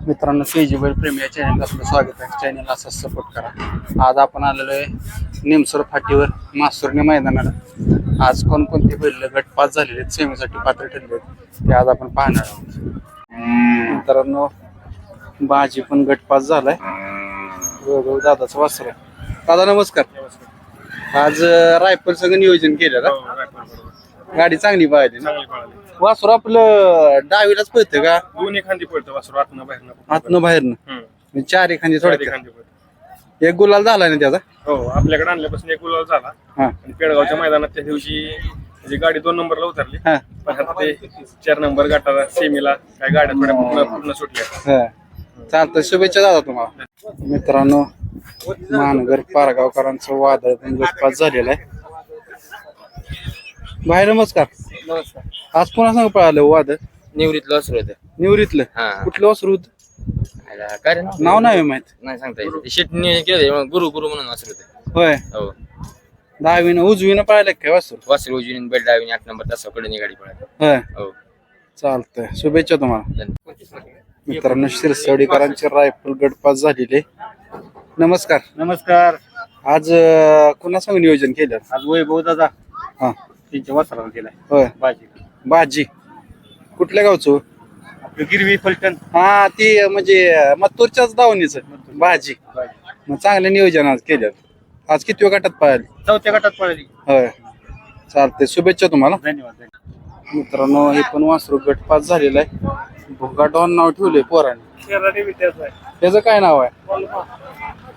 मित्रांनो के जी बैल प्रेमी या चॅनलला आपलं स्वागत आहे. चॅनलला असंच सपोर्ट करा. आज आपण आलेलो आहे निमसोर फाटीवर मासुर्णी मैदानाला. आज कोणकोणते बैल गटपास झालेले आहेत सेमीसाठी पात्र ठरले आहेत ते आज आपण पाहणार आहोत. मित्रांनो बाजी पण गटपास झालाय. वैभव दादाचा वासर दादा नमस्कार. आज रायफल सगळं नियोजन केलं का गाडी चांगली पाहिजे ना? वासर आपलं डावीलाच पळतं का? दोन्ही खांदी पडतं वासरू आतनं बाहेरनं आतनं बाहेरनं? हम्म. चार एखादी चारी थोडक्यात खांदी पडतं एक गुलाल झाला ना त्याचा? हो आपल्याकडे आणल्यापासून एक गुलाल झाला. हा. आणि पेडगावच्या मैदानात त्या दिवशी त्याची गाडी दोन नंबरला उतरली हा. पण आता ते चार नंबर गाठाला सेमीला काय गाड्या थोड्या पूर्ण पूर्ण सुटल्या. चालतंय शुभेच्छा दादा तुम्हाला. मित्रांनो मानगर पारगावकरांचं वादळ पण झालेलं आहे. भाई नमस्कार. नमस्कार आज पुन्हा सांग पळालं वादळ निवृत्तीला वासरू होतं. निवृत्तलं हा. कुठलं वासरू होतं? आयला, काय रे? नाव नाही माहीत. नाही सांगता येत. ते शेटणी केलं गुरु गुरु म्हणून वासरू होतं. होय. हो. दहावीनं उजवीनं पळालं काय वासरू? वासरू उजवीन बेड डावीन आठ नंबर तासाकडे गाडी पळाली. होय. हो. चालतंय. शुभेच्छा तुम्हाला. मित्रांनो शिरसवडीकरांचे रायफल गटपास झालेले नमस्कार. नमस्कार. आज अं, कुणा सांग नियोजन केलं? आज वैभव दादा. हा. त्यांच्या वासराला होय. बाजी भाजी. कुठल्या गावचं? आपलं गिरवी फलटण. हा ती म्हणजे मत्तूरच्याच दावणीच. भाजी. मग चांगलं नियोजन आज केलं आज किती गटात पाहिली चौथ्या गटात पळाली. होय. चालतंय. शुभेच्छा तुम्हाला. धन्यवाद मित्रांनो हे पण वासरू गटपास झालेलं आहे. भोगा डॉन नाव ठेवलंय पोराने. त्याचं काय नाव आहे?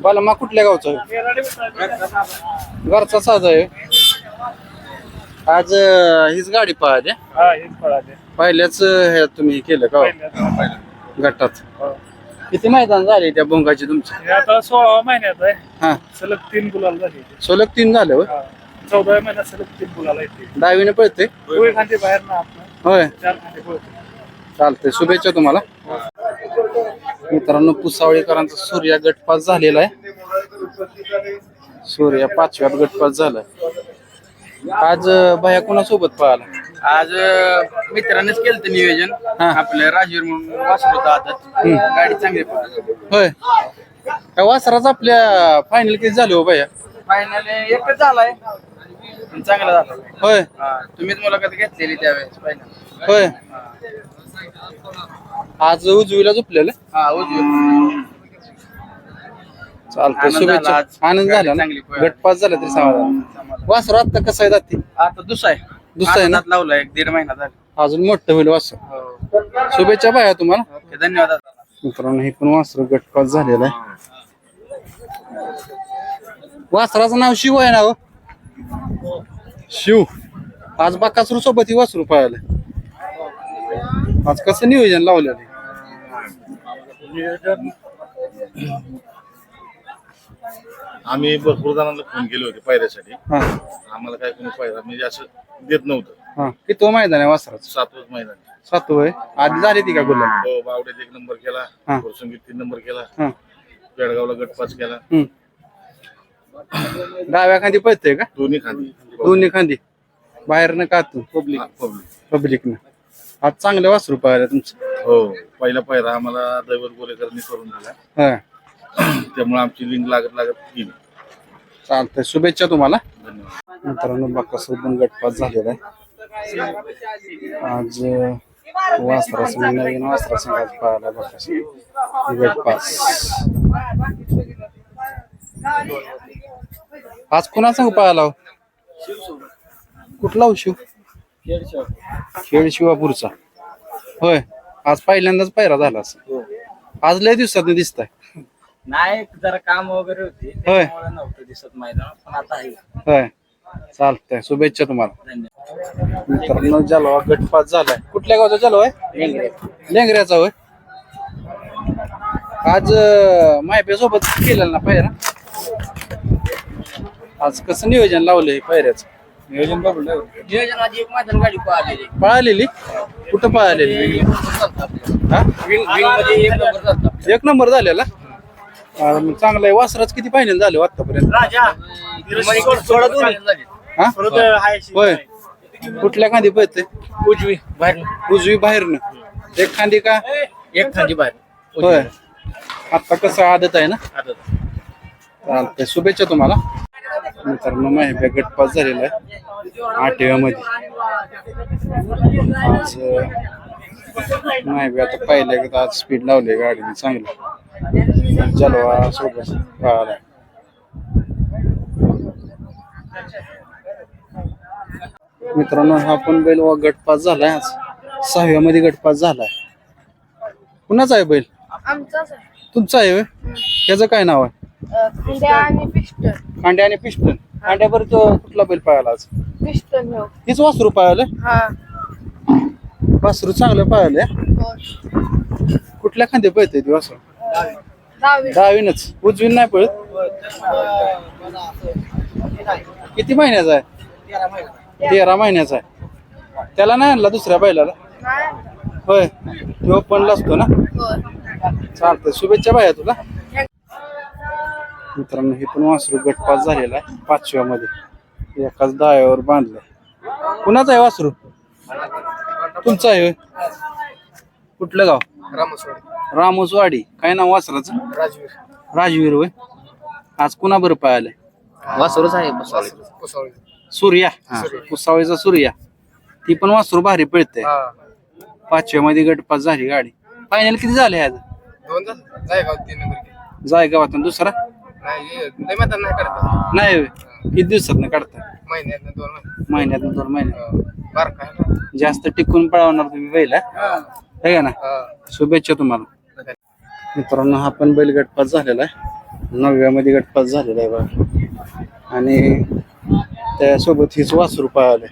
बालमा. कुठल्या गावचं आहे? घरचा साज आहे. आज अं, हीच गाडी पाहिली हा हेच पळाले. पहिल्याच हे तुम्ही केलं का हो? गटात. किती मैदान झाले त्या भोंगाची तुमची हे आता सोळावा महिन्यात आहे. हा. सलग तीन गुलाल झाले. सोलक तीन झाले होय? चौदाव्या महिन्यात सलग तीन गुलाल येते डावीने पळते? खांदे बाहेर ना होय. चार खांदे पळतो. चालतंय. शुभेच्छा तुम्हाला. मित्रांनो पुसावळीकरांचा सूर्या गटपास झालेला आहे. सूर्या पाचव्यात गटपास झालाय. आज भया कोणासोबत पळाला आज अं, मित्रांनीच केलं ते नियोजन. हा. आपलं राजवीर म्हणून वासरू होतं आता हम्म. गाडी चांगली होय. काय वासराच आपल्या फायनल किती झाले हो भया? फायनल एकच झालाय. पण चांगला झाला. होय. हा, तुम्हीच मुलाखत घेतलेली त्यावेळेस फायनल होय. आज उजवीला झोपलेलं? हा उजवी. चालतंय आनंद शुभेच्छा. झाला आज. आनंद झाला ना? चांगली पळाली. गटपास झाला तरी समाधान वासरू आता कसं आहे जाते? आता दुसरा आहे. दुसरा आहे ना? लावला एक दीड महिना झाला. अजून मोठं होईल वासरू. हो. शुभेच्छा भया तुम्हाला. ओके धन्यवाद दादा. मित्रांनो हे पण वासरू गटपास झालेलं आहे. वासराचं नाव शिव आहे ना हो? शिव. आज बाकासरू सोबत ही वासरू पाहायला आज कसं नियोजन लावलेलं आहे? आम्ही भरपूर जणांना फोन केले होते पायऱ्यासाठी. हा. आम्हाला काय कोणी पायरा म्हणजे असं देत नव्हतं. हा. किती मैदान आहे वासराचं? सातवच मैदान. सात होय आधी झाली ती का गुलाब हो बावड्यात एक नंबर केला हा. कोरसंगीत तीन नंबर केला हा. पेडगावला गट पाच केला. हम्म. डाव्या खांदी पळतंय का? दोन्ही खांदी. दोन्ही खांदी. बाहेरनं का तू? पब्लिक पब्लिक पब्लिकनं आज चांगलं वासरू पाहायला तुमचं. हो पहिला पायरा आम्हाला दैवत गोरेकरांनी करून दिला. हा. त्यामुळे आमची लिंक लागत लागत गेली. चालतंय. शुभेच्छा तुम्हाला. मित्रांनो बाकासूर पण गटपास झालेला आहे. आज वासरा संघ नवीन वासरा संघ आज पाहायला बाकासूर. गटपास आज कुणा संघ पाहायला हो? कुठला हो शिव? खेळ शिवापूरचा. होय. आज पहिल्यांदाच पायरा झाला असं आज लय दिवसात दिसत आहे नाही जरा काम वगैरे होते होय. त्यामुळे नव्हतं दिसत मैदान पण आता आहे. होय. चालतंय. शुभेच्छा तुम्हाला. धन्यवाद मित्रांनो जलवा गटपास झालाय. कुठल्या गावचा जलवा आहे? लेंगऱ्याचा होय. आज मायपे सोबत केलेलं ना पायरा? आज कसं नियोजन लावलंय पायऱ्याचं? नियोजन नियोजन आधी एक मैदान गाडी पळालेली. पळालेली? कुठं पळालेली? हा विंग विंगमध्ये एक नंबर एक नंबर झालेला? चांगलं आहे वासराच किती फायनल झाले आतापर्यंत सोळा दोन झाले. हा? होय कुठल्या खांदी पळते उजवी बाहेर उजवी बाहेरनं. एक खांदी का? एक खांदी बाहेर होय. आता कसं आदत आहे ना? चालतंय. शुभेच्छा तुम्हाला. मित्रांनो माहिती गटपास झालेला आहे. आठव्या मध्ये आज माहिती आता पाहिलं की आज स्पीड लावली गाडीने. चांगलं. जलवा सोबत पळाला मित्रांनो हा पण बैल वा गटपास झालाय आज. सहाव्या मध्ये गटपास झालाय. कुणाचा आहे बैल? आमचाच आहे. तुमचा आहे? त्याचं काय नाव आहे? अ, खंड्या आणि पिस्टन. आणि तो कुठला बैल पाहायला आज? पिस्टन हो. हेच वासरू पाहायला? हा. वासरू चांगलं पाहायला? हो कुठल्या खांदे पळते ते वासरू? दहावी डावीनच उजवीन नाही पळत. किती महिन्याचा आहे? तेरा महिन्याचा आहे. त्याला नाही आणला दुसऱ्या बैलाला? होय. तो पण असतो ना? होय चालतंय. शुभेच्छा बाया तुला. मित्रांनो हे पण वासरू गटपास झालेला आहे पाचव्या मध्ये एकाच दायावर बांधलंय. कुणाचं आहे वासरू? तुमचं आहे? कुठलं गाव? रामस्वाडी रामोसवाडी काय नाव वासराचं? राजवीर. राजवीर होय. आज कुणा बरं पाहिलंय वासरूच आहे सूर्या. कुसावळीचा सूर्या. ती पण वासरू भारी पळते हा. पाचव्या मध्ये गटपास झाली गाडी. फायनल किती झाले आज? दोन झाले जाय गाव तीन नंबर के जाय गावातून दुसरा? नाही नाही करत नाही होय. किती दिवसात काढता महिन्यात दोन महिने. महिन्यात दोन महिन्यात बारका आहे. ना जास्त टिकून पळवणार तुम्ही बैला हा. है का ना? हा. शुभेच्छा तुम्हाला. मित्रांनो हा पण बैल गटपास झालेला आहे. नवव्या मध्ये गटपास झालेला आहे बघा. आणि त्यासोबत हीच वासरू पाळले.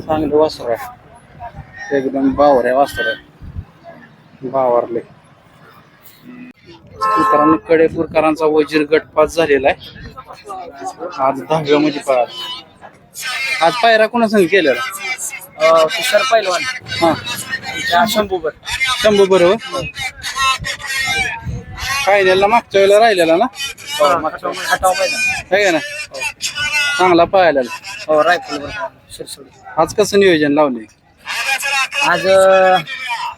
चांगलं वासरू आहे. एकदम बावऱ्या वासरू आहे. बावरले. मित्रांनो कडेपूरकरांचा वजीर गटपास झालेला आहे. आज दहाव्या मध्ये पळाला. आज पायरा कोणा संग केलेला किशोर पैलवान. हा. शंभूबर शंभू बरोबर फायनलला मागच्या वेळेला राहिलेला ना? खटाव मैदान आहे का ना चांगला पाहायला हो रायफल शिरसोडी. आज कसं नियोजन लावले आज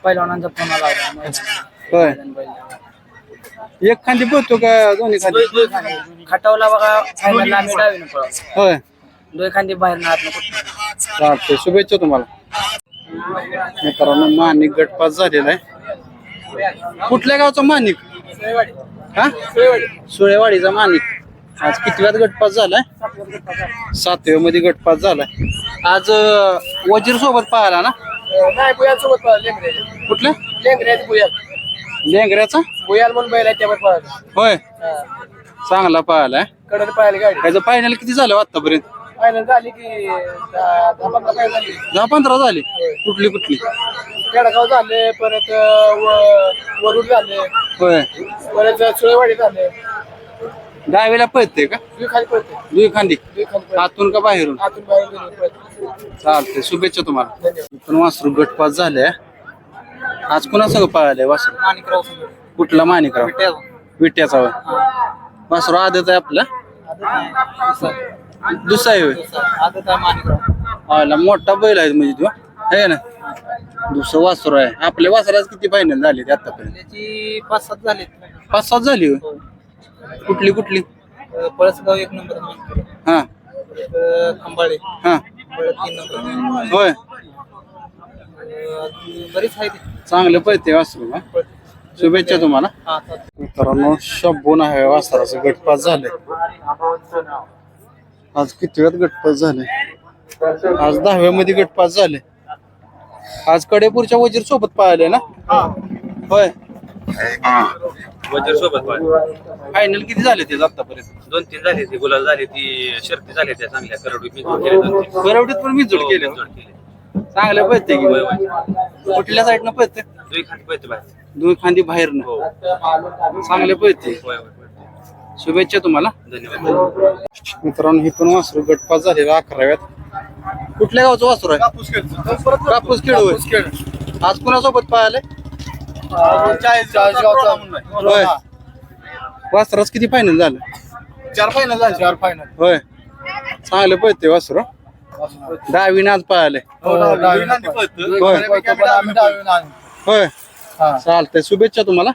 पैलवानांचा फोन होय. एक खांदी पोहतो का दोन्ही खांदी? खटावला बघा आम्ही डावीनं होय. दोन खांदी बाहेर ना आतनं कुठं. चालतंय शुभेच्छा तुम्हाला. मित्रांनो माणिक गटपास झालेला आहे. कुठल्या गावचा माणिक? हा? सुळेवाडीचा माणिक. आज कितव्यात गटपास झालाय? सातव्या मध्ये गटपास झालाय. आज वजीर सोबत पाहिला ना? कुठल्या लेंगऱ्याचा? बुयाल म्हणून बैल त्यावर पळाला होय. चांगला पाहिलाय. कडे पळाली गाडी. त्याचं फायनल किती झालं आतापर्यंत? फायनल झाली की दहा दहा पंधरा काय झाली? दहा पंधरा झाले. कुठली कुठली? केडगाव झाले परत व- वरुड झाले. होय. परत सुळेवाडी झाले. डावीला पळते का? दुई खाली पडते दुई खांदी दुई खाली पडते आतून का बाहेरून? आतून बाहेर गेले पळते चालते शुभेच्छा तुम्हाला. धन्यवाद. पण वासरू गटपास झाले. आज कुणा सगळं पाहिलंय वासरू? माणिकराव कुठला मानिकराव विट्याचा होय वासरू आदत आहे आपला? दुसरा आहे होय? माणिकराव आला मोठा बैल आहे म्हणजे तो. आहे ना? दुसरं वासरू आहे. आपल्या वासराच किती फायनल झाले ते आतापर्यंत? त्याची पाच सात झाले पाच सात झाली होय? कुठली कुठली? पळसगाव एक नंबर मानकरी. हा. खंबाळे. हा. तीन नंबर होय. अं, बरीच आहे ती चांगलं पळते वासरू हा? शुभेच्छा तुम्हाला. हा चालतंय. मित्रांनो शंभून आहे वासराचं गटपास झाले आज किती वेळात गटपास झाले? आज दहाव्या मध्ये गटपास झाले. आज कडेपूरच्या वजीर सोबत पाहिले ना? होय. वजीर सोबत फायनल किती झाले ते आतापर्यंत? दोन तीन झाले ती. गुलाल झाली ती शर्ती झाली त्या चांगल्या. करडू मी केले दोन तीन. बरवडीत पण मी केले. जोड केले. चांगलं पळते की. कुठल्या साईडनं पळते? दुई खाली पळते बाहेर. दोन खांदी बाहेर हो. चांगले पळते. होय होय होय. शुभेच्छा तुम्हाला. धन्यवाद. मित्रांनो ही पण वासरू गटपास झालेला अकराव्यात. कुठल्या गावचं वासरू आहे? कापूस खेळ होय. आज कुणासोबत पाहिले होय. वासराच किती फायनल झालं? चार फायनल झाले चार फायनल होय. चांगलं पळते वासरू. डावीने आज पळाले होय. होय. चालतंय. शुभेच्छा तुम्हाला.